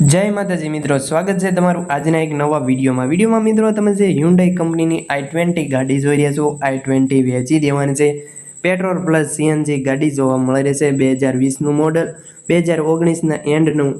જય માતાજી મિત્રો, સ્વાગત છે તમારું આજના એક નવા વિડીયોમાં. વિડીયોમાં મિત્રો, તમે જે હ્યુન્ડાઈ કંપનીની આઈ ટ્વેન્ટી ગાડી જોઈ રહ્યા છો, આઈ ટ્વેન્ટી વેચી દેવાની છે. પેટ્રોલ પ્લસ સીએનજી ગાડી જોવા મળી રહેશે બે હજાર વીસનું મોડલ બે હજાર ઓગણીસના એન્ડનું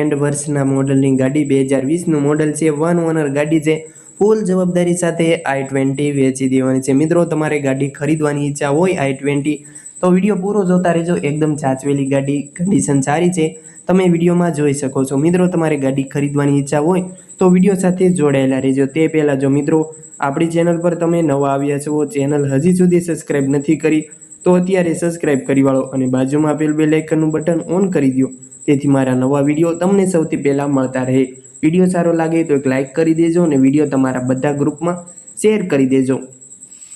એન્ડ વર્ષના મોડલની ગાડી, બે હજાર વીસનું મોડલ છે વન ઓનર ગાડી છે. ફૂલ જવાબદારી સાથે આઈ ટ્વેન્ટી વેચી દેવાની છે. મિત્રો, તમારે ગાડી ખરીદવાની ઈચ્છા હોય આઈ ટ્વેન્ટી, તો વીડિયો પૂરો જોતા રહેજો. એકદમ સાચવેલી ગાડી કન્ડિશન સારી છે. તમે વિડીયોમાં જોઈ શકો છો. મિત્રો, તમારે ગાડી ખરીદવાની ઈચ્છા હોય તો વીડિયો સાથે જોડાયેલા રહેજો. તે પહેલાં જો મિત્રો, આપણી ચેનલ પર તમે નવા આવ્યા છો, ચેનલ હજી સુધી સબસ્ક્રાઈબ નથી કરી, તો અત્યારે સબસ્ક્રાઈબ કરી વાળો અને બાજુમાં આપેલ બે લાઇકનનું બટન ઓન કરી દો તેથી મારા નવા વીડિયો તમને સૌથી પહેલાં મળતા રહે. વીડિયો સારો લાગે તો એક લાઇક કરી દેજો અને વીડિયો તમારા બધા ગ્રુપમાં શેર કરી દેજો.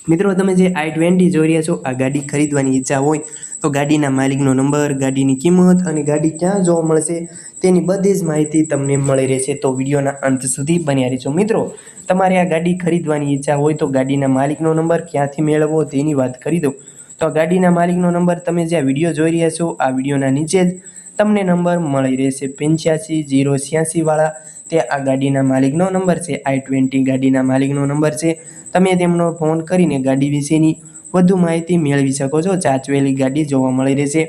મિત્રો, તમે જે આઈ ટ્વેન્ટી જોઈ રહ્યા છો, આ ગાડી ખરીદવાની ઈચ્છા હોય તો ગાડીના માલિકનો નંબર, ગાડીની કિંમત અને ગાડી ક્યાં જોવા મળશે તેની બધી જ માહિતી તમને મળી રહેશે. તો વિડીયોના અંત સુધી બન્યા રહેજો મિત્રો. તમારે આ ગાડી ખરીદવાની ઈચ્છા હોય તો ગાડીના માલિકનો નંબર ક્યાંથી મેળવવો તેની વાત કરી દઉં. તો આ ગાડીના માલિકનો નંબર તમે જે આ વીડિયો જોઈ રહ્યા છો, આ વિડીયોના નીચે જ તમને નંબર મળી રહેશે પંચ્યાસી, જીરો છ્યાસીવાળા તે આ ગાડીના માલિકનો નંબર છે, આઈ ટ્વેન્ટી ગાડીના માલિકનો નંબર છે. તમે તેમનો ફોન કરીને ગાડી વિશેની વધુ માહિતી મેળવી શકો છો. ચાચવેલી ગાડી જોવા મળી રહેશે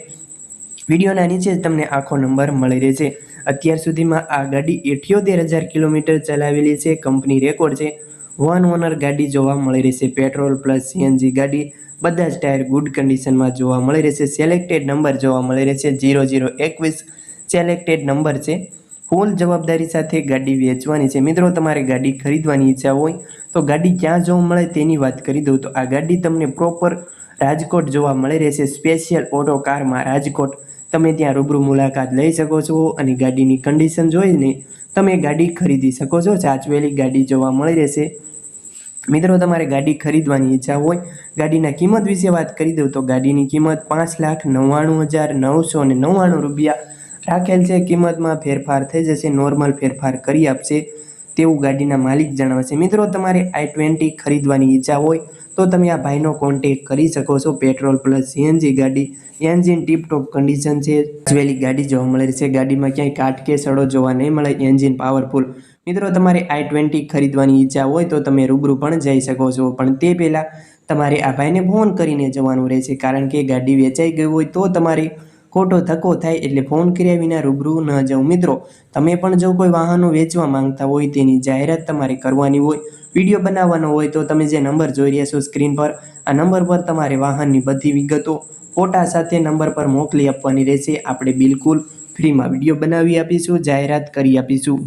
વિડીયોના નીચે તમને આખો નંબર મળી રહેશે અત્યાર સુધીમાં આ ગાડી અઠ્યોતેર હજાર કિલોમીટર ચલાવેલી છે. કંપની રેકોર્ડ છે. વન ઓનર ગાડી જોવા મળી રહેશે પેટ્રોલ પ્લસ સીએનજી ગાડી બધા જ ટાયર ગુડ કન્ડિશનમાં જોવા મળી રહેશે સિલેક્ટેડ નંબર જોવા મળી રહેશે જીરો જીરો એકવીસ સિલેક્ટેડ નંબર છે. ફૂલ જવાબદારી સાથે ગાડી વેચવાની છે. મિત્રો, તમારે ગાડી ખરીદવાની ઈચ્છા હોય તો ગાડી ક્યાં જોવા મળે તેની વાત કરી દઉં. તો આ ગાડી તમને પ્રોપર રાજકોટ જોવા મળી રહેશે. સ્પેશિયલ ઓટો કારમાં રાજકોટ. તમે ત્યાં રૂબરૂ મુલાકાત લઈ શકો છો અને ગાડીની કન્ડિશન જોઈને તમે ગાડી ખરીદી શકો છો. સાચવેલી ગાડી જોવા મળી રહેશે. મિત્રો, તમારે ગાડી ખરીદવાની ઈચ્છા હોય, ગાડીના કિંમત વિશે વાત કરી દઉં તો ગાડીની કિંમત પાંચ લાખ નવ્વાણું હજાર નવસો અને નવ્વાણું રૂપિયા રાખેલ છે, કિંમતમાં ફેરફાર થઈ જશે, નોર્મલ ફેરફાર કરી આપશે તેવું ગાડીના માલિક જણાવશે મિત્રો, તમારે આઈ ટ્વેન્ટી ખરીદવાની ઈચ્છા હોય તો તમે આ ભાઈનો કોન્ટેક કરી શકો છો. પેટ્રોલ પ્લસ સીએનજી ગાડી, એન્જિન ટીપટોપ કન્ડિશન છે. વેલી ગાડી જોવા મળે છે. ગાડીમાં ક્યાંય કાટ કે સડો જોવા નહીં મળે. એન્જિન પાવરફુલ મિત્રો, તમારે આઈ ટ્વેન્ટી ખરીદવાની ઈચ્છા હોય તો તમે રૂબરૂ પણ જઈ શકો છો. પણ તે પહેલાં તમારે આ ભાઈને ફોન કરીને જવાનું રહેશે. કારણ કે ગાડી વેચાઈ ગઈ હોય તો તમારે ખોટો ધક્કો થાય એટલે ફોન કર્યા વિના રૂબરૂ ન જાઉં. મિત્રો, તમે પણ જો કોઈ વાહનો વેચવા માંગતા હોય તેની જાહેરાત તમારે કરવાની હોય, વીડિયો બનાવવાનો હોય તો તમે જે નંબર જોઈ રહ્યા છો સ્ક્રીન પર, આ નંબર પર તમારે વાહનની બધી વિગતો ફોટા સાથે નંબર પર મોકલી આપવાની રહેશે. આપણે બિલકુલ ફ્રીમાં વીડિયો બનાવી આપીશું, જાહેરાત કરી આપીશું.